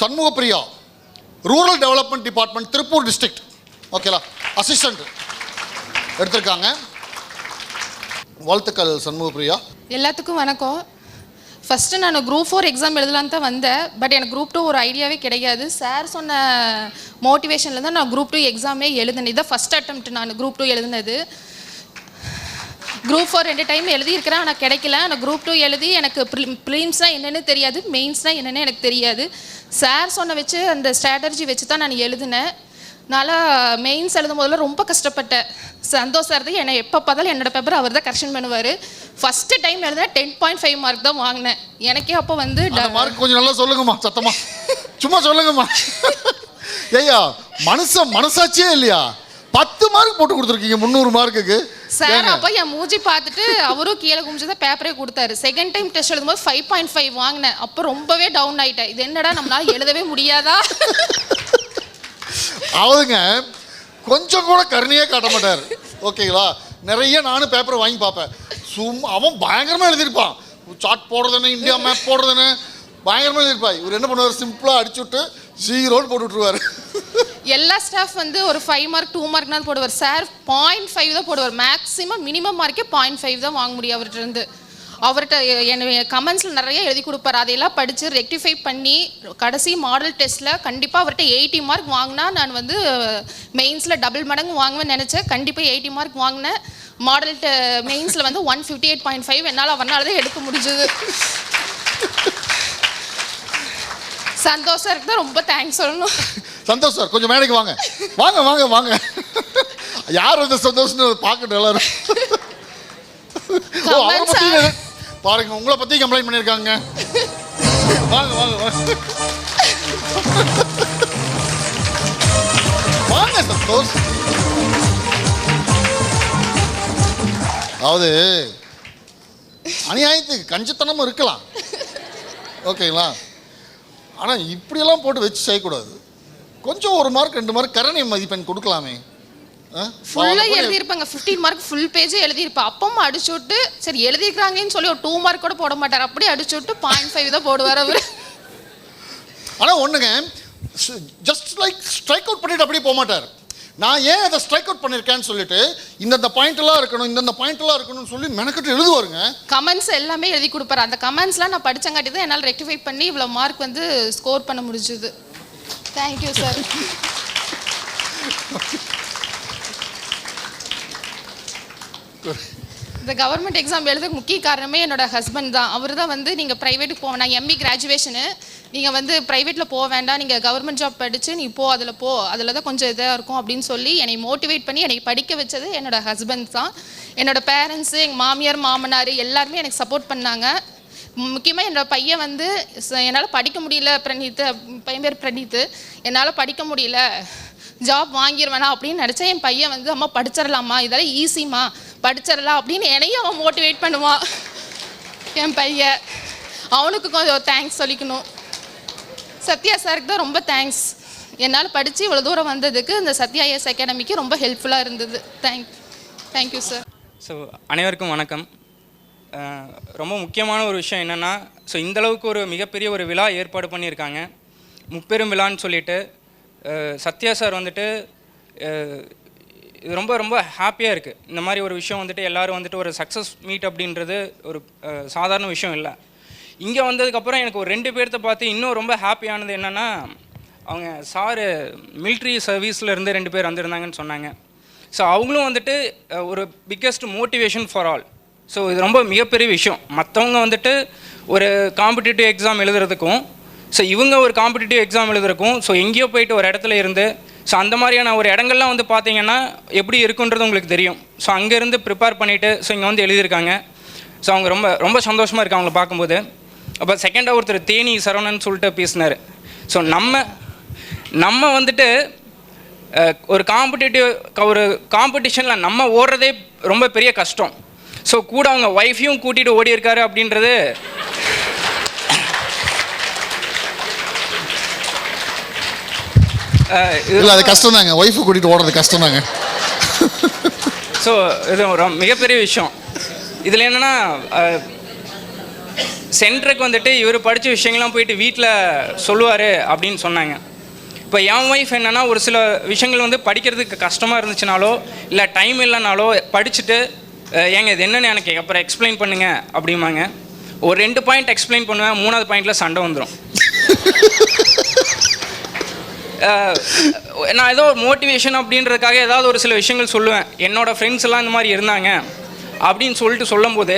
Shanmugapriya rural development department Tiruppur district ஓகேலா assistant எடுத்திருக்காங்க. வாழ்த்துக்கள் சண்முகப்பிரியா. எல்லாத்துக்கும் வணக்கம். ஃபஸ்ட்டு நான் குரூப் ஃபோர் எக்ஸாம் எழுதலான்னு தான் வந்தேன். பட் எனக்கு குரூப் டூ ஒரு ஐடியாவே கிடையாது. சார் சொன்ன மோட்டிவேஷனில் தான் நான் குரூப் டூ எக்ஸாமே எழுதினேன். இதான் ஃபஸ்ட் அட்டம்ப்ட் நான் குரூப் டூ எழுதினது. குரூப் ஃபோர் ரெண்டு டைம் எழுதியிருக்கிறேன் ஆனால் கிடைக்கல. ஆனால் குரூப் டூ எழுதி எனக்கு ப்ரிலிம்ஸ்னால் என்னென்னு தெரியாது. மெயின்ஸ்னால் என்னென்னு எனக்கு தெரியாது. சார் சொன்ன வச்சு அந்த ஸ்ட்ராட்டஜி வச்சு தான் நான் எழுதினேன். நல்லா மெயின்ஸ் எழுதும் போதெல்லாம் ரொம்ப கஷ்டப்பட்டேன். சந்தோஷம் இருந்து என்னை எப்போ பார்த்தாலும் என்னோட பேப்பர் அவர் தான் கரெக்ஷன் பண்ணுவார். ஃபஸ்ட்டு டைம் எழுதினா டென் பாயிண்ட் ஃபைவ் மார்க் தான் வாங்கினேன். எனக்கே அப்போ வந்து மார்க் கொஞ்சம் நல்லா சொல்லுங்கம்மா சத்தமா. சும்மா சொல்லுங்கம்மா. ஏய்யா மனுஷன் மனசாட்சியே இல்லையா? பத்து மார்க் போட்டு கொடுத்துருக்கீங்க முந்நூறு மார்க்குக்கு சார் அப்போ என் மூஞ்சி பார்த்துட்டு அவரும் கீழே குமிச்சு தான் பேப்பரே கொடுத்தாரு. செகண்ட் டைம் டெஸ்ட் எழுதும்போது ஃபைவ் பாயிண்ட் ஃபைவ் வாங்கினேன். அப்போ ரொம்பவே டவுன் ஆயிட்டேன். இது என்னடா நம்மளால எழுதவே முடியாதா? அவருங்க கொஞ்சம் கூட கருணையே காட்ட மாட்டார். ஓகேங்களா? நிறைய நானும் பேப்பர் வாங்கி பார்ப்பேன். சும்மா அவன் பயங்கரமாக எழுதியிருப்பான். சார்ட் போடுறதுன்னு இந்தியா மேப் போடுறதுன்னு பயங்கரமாக எழுதியிருப்பான். இவர் என்ன பண்ணுவார்? சிம்பிளாக அடிச்சு விட்டு ஜீரோன்னு போட்டு விட்ருவார் எல்லா ஸ்டாஃப் வந்து ஒரு ஃபைவ் மார்க் டூ மார்க்னால போடுவார். சார் பாயிண்ட் ஃபைவ் தான் போடுவார். மேக்ஸிமம் மினிமம் மார்க்கே பாயிண்ட் ஃபைவ் தான் வாங்க முடியும் அவர்கிட்ட இருந்து. அவர்கிட்ட என்னுடைய கமெண்ட்ஸில் நிறைய எழுதி கொடுப்பார். அதையெல்லாம் படித்து ரெக்டிஃபை பண்ணி கடைசி மாடல் டெஸ்ட்டில் கண்டிப்பாக அவர்கிட்ட எயிட்டி மார்க் வாங்கினா நான் வந்து மெயின்ஸில் டபுள் மடங்கு வாங்குவேன்னு நினச்சேன். கண்டிப்பாக எயிட்டி மார்க் வாங்கினேன். மாடல் மெயின்ஸில் வந்து one fifty eight point five என்னால் அவனால் தான் எடுக்க முடிஞ்சது. சந்தோஷம் இருக்கு ரொம்ப தேங்க்ஸ் சொல்லணும். சந்தோஷ் சார் கொஞ்சம் மேடைக்கு வாங்க. வாங்க வாங்க வாங்க. யார் வந்து சந்தோஷம்னு பார்க்கட்டும் எல்லாரும். அவரை ஆ? பாருங்க உங்களை பத்தி கம்ப்ளைண்ட் பண்ணியிருக்காங்க. வாங்க வாங்க வாங்க. வாங்க சந்தோஷ். அதாவது அநியாயத்துக்கு கஞ்சத்தனமும் இருக்கலாம். ஓகேங்களா? ஆனால் இப்படியெல்லாம் போட்டு வச்சு செய்யக்கூடாது. கொஞ்சம் ஒரு மார்க் ரெண்டு மார்க் கரணை மதிப்பெண் கொடுக்கலாமே? ஃபுல்லாக எழுதியிருப்பாங்க. ஃபிஃப்டீன் மார்க் ஃபுல் பேஜே எழுதியிருப்பேன் அப்பவும் அடிச்சு விட்டு சரி எழுதியிருக்காங்கன்னு சொல்லி ஒரு டூ மார்க் கூட போட மாட்டார். அப்படியே அடிச்சு விட்டு பாயிண்ட் ஃபைவ் தான் போடுவார் அவர். ஆனால் ஒன்றுங்க ஜஸ்ட் லைக் ஸ்ட்ரைக் அவுட் பண்ணிட்டு அப்படியே போக மாட்டார். நான் ஏன் அதை ஸ்ட்ரைக் அவுட் பண்ணியிருக்கேன்னு சொல்லிட்டு இந்தந்த பாயிண்ட் எல்லாம் இருக்கணும் இந்தந்த பாயிண்ட் எல்லாம் இருக்கணும்னு சொல்லி மெனக்கட்டு எழுதுவாருங்க. கமெண்ட்ஸ் எல்லாமே எழுதி கொடுப்பாரு. அந்த கமெண்ட்ஸ்லாம் நான் படிச்சங்காட்டி தான் என்னால் ரெக்டிஃபை பண்ணி இவ்வளோ மார்க் வந்து ஸ்கோர் பண்ண முடிஞ்சுது. தேங்க்யூ சார் இந்த கவர்மெண்ட் எக்ஸாம் எழுத முக்கிய காரணமே என்னோட ஹஸ்பண்ட் தான். அவர் தான் வந்து நீங்கள் ப்ரைவேட்டுக்கு போக நான் எம்இ கிராஜுவேஷனு நீங்கள் வந்து ப்ரைவேட்டில் போக வேண்டாம். நீங்கள் கவர்மெண்ட் ஜாப் படித்து நீ போ அதில் போ. அதில் தான் கொஞ்சம் இதாக இருக்கும் அப்படின்னு சொல்லி என்னை மோட்டிவேட் பண்ணி என்னை படிக்க வச்சது என்னோட ஹஸ்பண்ட் தான். என்னோட பேரண்ட்ஸு எங்கள் மாமியார் மாமனார் எல்லாருமே எனக்கு சப்போர்ட் பண்ணாங்க. முக்கியமாக என்னோட பையன் வந்து என்னால் படிக்க முடியல பிரணீத்து பையன் பேர் பிரணீத்து என்னால் படிக்க முடியல ஜாப் வாங்கிடுவேனா அப்படின்னு நினச்சா என் பையன் வந்து அம்மா படிச்சிடலாமா இதெல்லாம் ஈஸிம்மா படிச்சிடலாம் அப்படின்னு என்னையும் அவன் மோட்டிவேட் பண்ணுவான். என் பையன். அவனுக்கு கொஞ்சம் தேங்க்ஸ் சொல்லிக்கணும். சத்யா சாருக்கு தான் ரொம்ப தேங்க்ஸ் என்னால் படித்து இவ்வளோ தூரம் வந்ததுக்கு இந்த சத்யா எஸ் அகாடமிக்கு ரொம்ப ஹெல்ப்ஃபுல்லாக இருந்தது. தேங்க் தேங்க்யூ சார் ஸோ அனைவருக்கும் வணக்கம். ரொம்ப முக்கியமான ஒரு விஷயம் என்னென்னா ஸோ இந்தளவுக்கு ஒரு மிகப்பெரிய ஒரு விழா ஏற்பாடு பண்ணியிருக்காங்க. முப்பெரும் விழான்னு சொல்லிட்டு சத்யா சார் வந்துட்டு இது ரொம்ப ரொம்ப ஹாப்பியாக இருக்குது இந்த மாதிரி ஒரு விஷயம் வந்துட்டு எல்லாரும் வந்துட்டு ஒரு சக்ஸஸ் மீட் அப்படின்றது ஒரு சாதாரண விஷயம் இல்லை. இங்கே வந்ததுக்கப்புறம் எனக்கு ஒரு ரெண்டு பேர்த்த பார்த்து இன்னும் ரொம்ப ஹாப்பியானது என்னென்னா அவங்க சாரு மிலிட்ரி சர்வீஸில் இருந்து ரெண்டு பேர் வந்திருந்தாங்கன்னு சொன்னாங்க. ஸோ அவங்களும் வந்துட்டு ஒரு biggest motivation for all so இது ரொம்ப மிகப்பெரிய விஷயம். மற்றவங்க வந்துட்டு ஒரு காம்படிட்டிவ் எக்ஸாம் எழுதுறதுக்கும் ஸோ இவங்க ஒரு காம்படிட்டிவ் எக்ஸாம் எழுதுறதுக்கும் ஸோ எங்கேயோ போயிட்டு ஒரு இடத்துல இருந்து ஸோ அந்த மாதிரியான ஒரு இடங்கள்லாம் வந்து பார்த்தீங்கன்னா எப்படி இருக்குன்றது உங்களுக்கு தெரியும். ஸோ அங்கேருந்து ப்ரிப்பேர் பண்ணிவிட்டு ஸோ இங்கே வந்து எழுதியிருக்காங்க. ஸோ அவங்க ரொம்ப ரொம்ப சந்தோஷமாக இருக்குது அவங்கள பார்க்கும்போது. அப்போ செகண்டாக ஒருத்தர் தேனி சரவணன் சொல்லிட்டு பேசினார். ஸோ நம்ம நம்ம வந்துட்டு ஒரு காம்படிட்டிவ் ஒரு காம்படிஷனில் நம்ம ஓடுறதே ரொம்ப பெரிய கஷ்டம். ஸோ கூட அவங்க ஒய்ஃபையும் கூட்டிகிட்டு ஓடி இருக்காரு அப்படின்றது இல்லை அது கஷ்டம் தாங்க ஒய்ஃபை கூட்டிகிட்டு ஓடுறது கஷ்டம் தாங்க ஸோ இது ஒரு மிகப்பெரிய விஷயம். இதில் என்னென்னா சென்டருக்கு வந்துட்டு இவர் படித்த விஷயங்கள்லாம் போயிட்டு வீட்டில் சொல்லுவார் அப்படின்னு சொன்னாங்க. இப்போ என் ஒய்ஃப் என்னென்னா ஒரு சில விஷயங்கள் வந்து படிக்கிறதுக்கு கஷ்டமாக இருந்துச்சுனாலோ இல்லை டைம் இல்லைனாலோ படிச்சுட்டு ஏங்க இது என்னென்னு எனக்கு அப்புறம் எக்ஸ்பிளைன் பண்ணுங்க அப்படிம்பாங்க. ஒரு ரெண்டு பாயிண்ட் எக்ஸ்பிளைன் பண்ணுவேன் மூணாவது பாயிண்டில் சண்டை வந்துடும் நான் ஏதோ ஒரு மோட்டிவேஷன் அப்படின்றதுக்காக ஏதாவது ஒரு சில விஷயங்கள் சொல்லுவேன். என்னோட ஃப்ரெண்ட்ஸ் எல்லாம் இந்த மாதிரி இருந்தாங்க அப்படின்னு சொல்லிட்டு சொல்லும்போது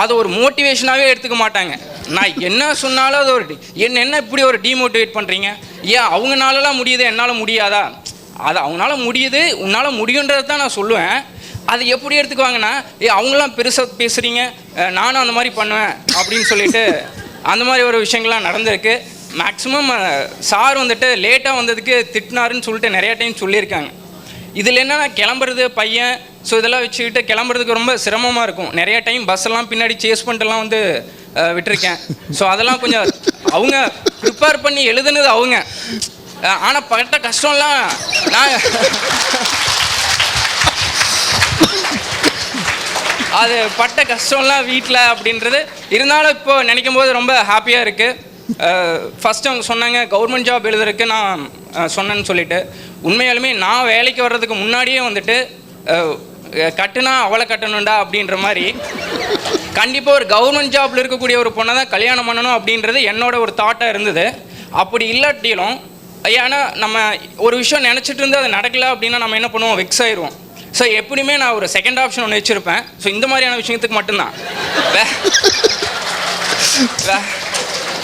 அதை ஒரு மோட்டிவேஷனாகவே எடுத்துக்க மாட்டாங்க. நான் என்ன சொன்னாலும் அது ஒரு என்ன என்ன இப்படி ஒரு டிமோட்டிவேட் பண்ணுறீங்க ஏன் அவங்கனாலலாம் முடியுது என்னால் முடியாதா? அது அவங்களால முடியுது உன்னால் முடியுன்றது தான் நான் சொல்லுவேன். அது எப்படி எடுத்துக்குவாங்கன்னா ஏ அவங்களாம் பெருசாக பேசுகிறீங்க நானும் அந்த மாதிரி பண்ணுவேன் அப்படின்னு சொல்லிட்டு அந்த மாதிரி ஒரு விஷயங்கள்லாம் நடந்திருக்கு. மேக்ஸிமம் சார் வந்துட்டு லேட்டாக வந்ததுக்கு திட்டினாருன்னு சொல்லிட்டு நிறையா டைம் சொல்லியிருக்காங்க. இதில் என்னென்னா கிளம்புறது பையன் ஸோ இதெல்லாம் வச்சுக்கிட்டு கிளம்புறதுக்கு ரொம்ப சிரமமாக இருக்கும். நிறைய டைம் பஸ்ஸெல்லாம் பின்னாடி சேஸ் பண்ணிட்டுலாம் வந்து விட்டுருக்கேன். ஸோ அதெல்லாம் கொஞ்சம் அவங்க ப்ரிப்பேர் பண்ணி எழுதுனது அவங்க. ஆனால் பட்ட கஷ்டம்லாம் நான் அது பட்ட கஷ்டம்லாம் வீட்டில் அப்படின்றது இருந்தாலும் இப்போ நினைக்கும் போது ரொம்ப ஹாப்பியாக இருக்குது ஃபஸ்ட்டு அவங்க சொன்னாங்க கவர்மெண்ட் ஜாப் எழுதுறதுக்கு நான் சொன்னேன்னு சொல்லிட்டு. உண்மையாலுமே நான் வேலைக்கு வர்றதுக்கு முன்னாடியே வந்துட்டு கட்டுனா அவளை கட்டணும்டா அப்படின்ற மாதிரி. கண்டிப்பாக ஒரு கவர்மெண்ட் ஜாப்ல இருக்கக்கூடிய ஒரு பொண்ணை தான் கல்யாணம் பண்ணணும் அப்படின்றது என்னோட ஒரு தாட்டாக இருந்தது. அப்படி இல்லாட்டிலும் ஏன்னா நம்ம ஒரு விஷயம் நினச்சிட்டு இருந்து அது நடக்கல அப்படின்னா நம்ம என்ன பண்ணுவோம்? வெக்ஸ் ஆயிடுவோம் ஸோ எப்படியுமே நான் ஒரு செகண்ட் ஆப்ஷன் ஒன்று வச்சுருப்பேன். ஸோ இந்த மாதிரியான விஷயத்துக்கு மட்டும்தான். வே வே-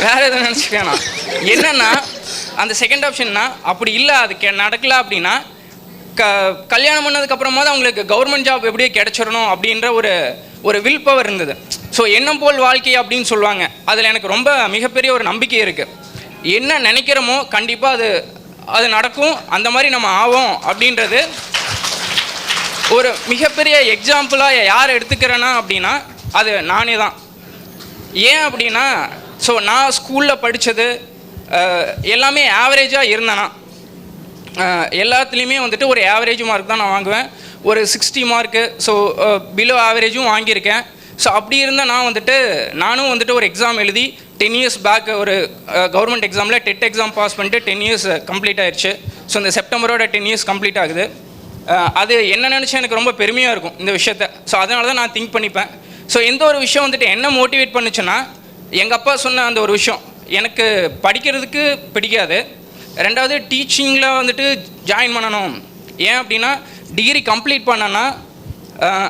வேற எதுவும் நினச்சிக்கேன் என்னன்னா அந்த செகண்ட் ஆப்ஷன்னா அப்படி இல்லை அது கெ- நடக்கல அப்படின்னா க கல்யாணம் பண்ணதுக்கப்புறமா தான் அவங்களுக்கு கவர்மெண்ட் ஜாப் எப்படியே கிடைச்சிடணும் அப்படின்ற ஒரு ஒரு வில் பவர் இருந்தது. ஸோ எண்ணம் போல் வாழ்க்கை அப்படின்னு சொல்லுவாங்க. அதில் எனக்கு ரொம்ப மிகப்பெரிய ஒரு நம்பிக்கை இருக்குது என்ன நினைக்கிறோமோ கண்டிப்பாக அது அது நடக்கும். அந்த மாதிரி நம்ம ஆவோம் அப்படின்றது ஒரு மிகப்பெரிய எக்ஸாம்பிளாக யார் எடுத்துக்கிறேன்னா அப்படின்னா அது நானே தான். ஏன் அப்படின்னா ஸோ நான் ஸ்கூலில் படித்தது எல்லாமே ஆவரேஜாக இருந்தேனா. எல்லாத்துலேயுமே வந்துட்டு ஒரு ஆவரேஜ் மார்க் தான் நான் வாங்குவேன். ஒரு சிக்ஸ்டி மார்க்கு ஸோ பிலோ ஆவரேஜும் வாங்கியிருக்கேன். ஸோ அப்படி இருந்தால் நான் வந்துட்டு நானும் வந்துட்டு ஒரு எக்ஸாம் எழுதி டென் இயர்ஸ் பேக் ஒரு கவர்மெண்ட் எக்ஸாமில் டெட் எக்ஸாம் பாஸ் பண்ணிட்டு டென் இயர்ஸ் கம்ப்ளீட் ஆயிடுச்சு ஸோ இந்த செப்டம்பரோட டென் இயர்ஸ் கம்ப்ளீட் ஆகுது. அது என்ன நினச்சா எனக்கு ரொம்ப பெருமையாக இருக்கும் இந்த விஷயத்த. ஸோ அதனால தான் நான் திங்க் பண்ணிப்பேன். ஸோ எந்த ஒரு விஷயம் வந்துட்டு என்ன மோட்டிவேட் பண்ணுச்சுன்னா எங்கள் அப்பா சொன்ன அந்த ஒரு விஷயம். எனக்கு படிக்கிறதுக்கு பிடிக்காது. ரெண்டாவது டீச்சிங்கில் வந்துட்டு ஜாயின் பண்ணணும். ஏன் அப்படின்னா டிகிரி கம்ப்ளீட் பண்ணனா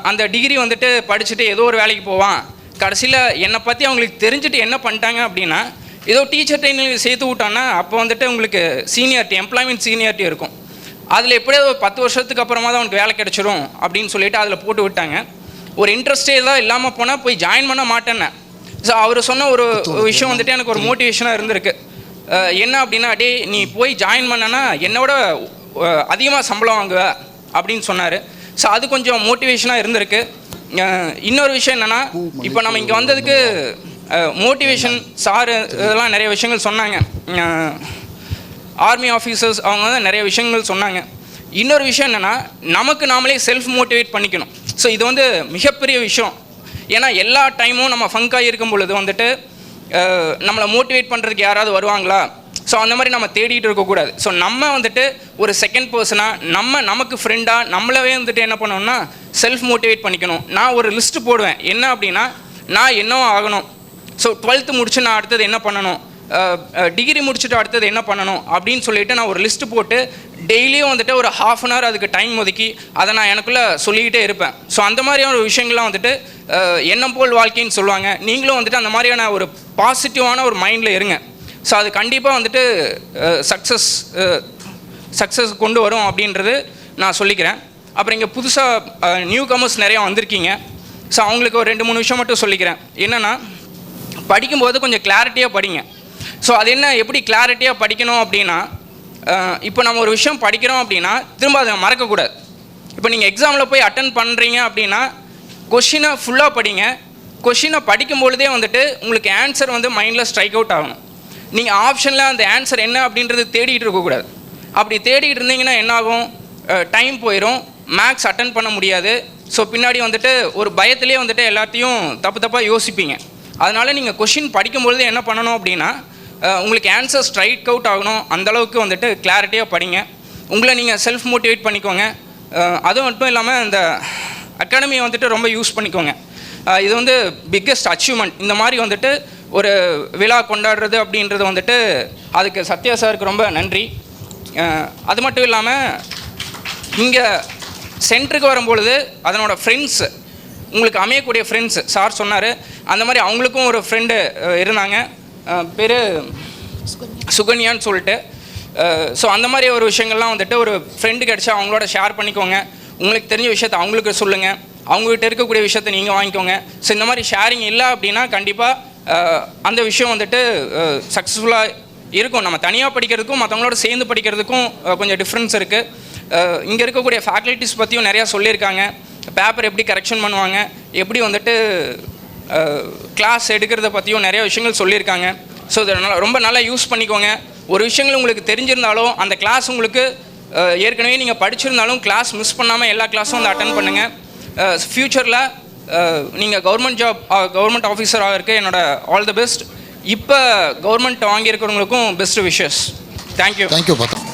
அந்த டிகிரி வந்துட்டு படிச்சுட்டு ஏதோ ஒரு வேலைக்கு போவான். கடைசியில் என்னை பற்றி அவங்களுக்கு தெரிஞ்சுட்டு என்ன பண்ணிட்டாங்க அப்படின்னா ஏதோ டீச்சர் ட்ரைனிங் சேர்த்து விட்டான்னா அப்போ வந்துட்டு உங்களுக்கு சீனியாரிட்டி எம்ப்ளாய்மெண்ட் சீனியாரிட்டி இருக்கும். அதில் எப்படியாவது ஒரு பத்து வருஷத்துக்கு அப்புறமா தான் அவனுக்கு வேலை கிடைச்சிரும் அப்படின்னு சொல்லிட்டு அதில் போட்டு விட்டாங்க. ஒரு இன்ட்ரெஸ்டே தான் இல்லாமல் போனால் போய் ஜாயின் பண்ண மாட்டேன்னு ஸோ அவர் சொன்ன ஒரு விஷயம் வந்துட்டு எனக்கு ஒரு மோட்டிவேஷனாக இருந்திருக்கு. என்ன அப்படின்னா டே நீ போய் ஜாயின் பண்ணனா என்னோட அதிகமாக சம்பளம் வாங்குவ அப்படின்னு சொன்னார். ஸோ அது கொஞ்சம் மோட்டிவேஷனாக இருந்திருக்கு. இன்னொரு விஷயம் என்னென்னா இப்போ நம்ம இங்கே வந்ததுக்கு மோட்டிவேஷன் சார் இதெல்லாம் நிறைய விஷயங்கள் சொன்னாங்க. ஆர்மி ஆஃபீஸர்ஸ் அவங்க வந்து நிறைய விஷயங்கள் சொன்னாங்க. இன்னொரு விஷயம் என்னென்னா நமக்கு நாமளே செல்ஃப் மோட்டிவேட் பண்ணிக்கணும். ஸோ இது வந்து மிகப்பெரிய விஷயம். ஏன்னா எல்லா டைமும் நம்ம ஃபங்காக இருக்கும் பொழுது வந்துட்டு நம்மளை மோட்டிவேட் பண்ணுறதுக்கு யாராவது வருவாங்களா? ஸோ அந்த மாதிரி நம்ம தேடிட்டு இருக்கக்கூடாது ஸோ நம்ம வந்துட்டு ஒரு செகண்ட் பர்சனாக நம்ம நமக்கு ஃப்ரெண்டாக நம்மளவே வந்துட்டு என்ன பண்ணணும்னா செல்ஃப் மோட்டிவேட் பண்ணிக்கணும். நான் ஒரு லிஸ்ட்டு போடுவேன். என்ன அப்படின்னா நான் என்னவோ ஆகணும். ஸோ டுவெல்த்து முடிச்சு நான் அடுத்தது என்ன பண்ணணும்? டிகிரி முடிச்சுட்டு அடுத்தது என்ன பண்ணணும் அப்படின்னு சொல்லிட்டு நான் ஒரு லிஸ்ட்டு போட்டு டெய்லியும் வந்துட்டு ஒரு ஹாஃப் அன் ஹவர் அதுக்கு டைம் ஒதுக்கி அதை நான் எனக்குள்ளே சொல்லிக்கிட்டே இருப்பேன். ஸோ அந்த மாதிரியான ஒரு விஷயங்கள்லாம் வந்துட்டு எண்ணம் போல் வாழ்க்கைன்னு சொல்லுவாங்க. நீங்களும் வந்துட்டு அந்த மாதிரியான ஒரு பாசிட்டிவான ஒரு மைண்டில் இருங்க. ஸோ அது கண்டிப்பாக வந்துட்டு சக்ஸஸ் சக்ஸஸ் கொண்டு வரும் அப்படின்றது நான் சொல்லிக்கிறேன். அப்புறம் இங்கே புதுசாக நியூ கமர்ஸ் நிறையா வந்திருக்கீங்க. ஸோ அவங்களுக்கு ஒரு ரெண்டு மூணு விஷயம் மட்டும் சொல்லிக்கிறேன். என்னென்னா படிக்கும்போது கொஞ்சம் கிளாரிட்டியாக படிங்க. ஸோ அது என்ன எப்படி கிளாரிட்டியாக படிக்கணும் அப்படின்னா இப்போ நம்ம ஒரு விஷயம் படிக்கிறோம் அப்படின்னா திரும்ப அதை மறக்கக்கூடாது. இப்போ நீங்கள் எக்ஸாமில் போய் அட்டன் பண்ணுறீங்க அப்படின்னா கொஷினை ஃபுல்லாக படிங்க. கொஷினை படிக்கும் பொழுதே வந்துட்டு உங்களுக்கு ஆன்சர் வந்து மைண்டில் ஸ்ட்ரைக் அவுட் ஆகணும். நீங்கள் ஆப்ஷனில் அந்த ஆன்சர் என்ன அப்படின்றது தேடிட்டு இருக்கக்கூடாது. அப்படி தேடிட்டு இருந்தீங்கன்னா என்னாகும் டைம் போயிடும் மேக்ஸ் அட்டன் பண்ண முடியாது. ஸோ பின்னாடி வந்துட்டு ஒரு பயத்திலே வந்துட்டு எல்லாத்தையும் தப்பு தப்பாக யோசிப்பீங்க. அதனால் நீங்கள் கொஷின் படிக்கும்பொழுது என்ன பண்ணணும் அப்படின்னா உங்களுக்கு ஆன்சர் ஸ்ட்ரைட் அவுட் ஆகணும். அந்த அளவுக்கு வந்துட்டு கிளாரிட்டியாக படிங்க. உங்களை நீங்கள் செல்ஃப் மோட்டிவேட் பண்ணிக்கோங்க அது மட்டும் இல்லாமல் இந்த அகாடமியை வந்துட்டு ரொம்ப யூஸ் பண்ணிக்கோங்க. இது வந்து பிக்கெஸ்ட் அச்சீவ்மெண்ட் இந்த மாதிரி வந்துட்டு ஒரு விழா கொண்டாடுறது அப்படின்றது வந்துட்டு அதுக்கு சத்யா சாருக்கு ரொம்ப நன்றி. அது மட்டும் இல்லாமல் இங்கே சென்டருக்கு வரும்பொழுது அதனோட ஃப்ரெண்ட்ஸு உங்களுக்கு அமையக்கூடிய ஃப்ரெண்ட்ஸு சார் சொன்னார். அந்த மாதிரி அவங்களுக்கும் ஒரு ஃப்ரெண்டு இருந்தாங்க. பேர் சுகன்யான்னு சொல்லிட்டு. ஸோ அந்த மாதிரி ஒரு விஷயங்கள்லாம் வந்துட்டு ஒரு ஃப்ரெண்டு கிடச்சா அவங்களோட ஷேர் பண்ணிக்கோங்க. உங்களுக்கு தெரிஞ்ச விஷயத்த அவங்களுக்கு சொல்லுங்கள் அவங்ககிட்ட இருக்கக்கூடிய விஷயத்த நீங்கள் வாங்கிக்கோங்க. ஸோ இந்த மாதிரி ஷேரிங் இல்லை அப்படின்னா கண்டிப்பாக அந்த விஷயம் வந்துட்டு சக்ஸஸ்ஃபுல்லாக இருக்கும். நம்ம தனியாக படிக்கிறதுக்கும் மற்றவங்களோட சேர்ந்து படிக்கிறதுக்கும் கொஞ்சம் டிஃப்ரென்ஸ் இருக்குது இங்கே இருக்கக்கூடிய ஃபேக்கல்ட்டிஸ் பற்றியும் நிறையா சொல்லியிருக்காங்க. பேப்பர் எப்படி கரெக்ஷன் பண்ணுவாங்க எப்படி வந்துட்டு கிளாஸ் எடுக்கிறத பற்றியும் நிறைய விஷயங்கள் சொல்லியிருக்காங்க. ஸோ இதை ரொம்ப நல்லா யூஸ் பண்ணிக்கோங்க. ஒரு விஷயங்கள் உங்களுக்கு தெரிஞ்சிருந்தாலும் அந்த கிளாஸ் உங்களுக்கு ஏற்கனவே நீங்கள் படிச்சிருந்தாலும் கிளாஸ் மிஸ் பண்ணாமல் எல்லா கிளாஸும் வந்து அட்டன் பண்ணுங்கள் ஃப்யூச்சரில் நீங்கள் கவர்மெண்ட் ஜாப் கவர்மெண்ட் ஆஃபீஸராக இருக்க என்னோடய ஆல் த பெஸ்ட் இப்போ government வாங்கியிருக்கிறவங்களுக்கும் best wishes thank you thank you பார்த்தோம்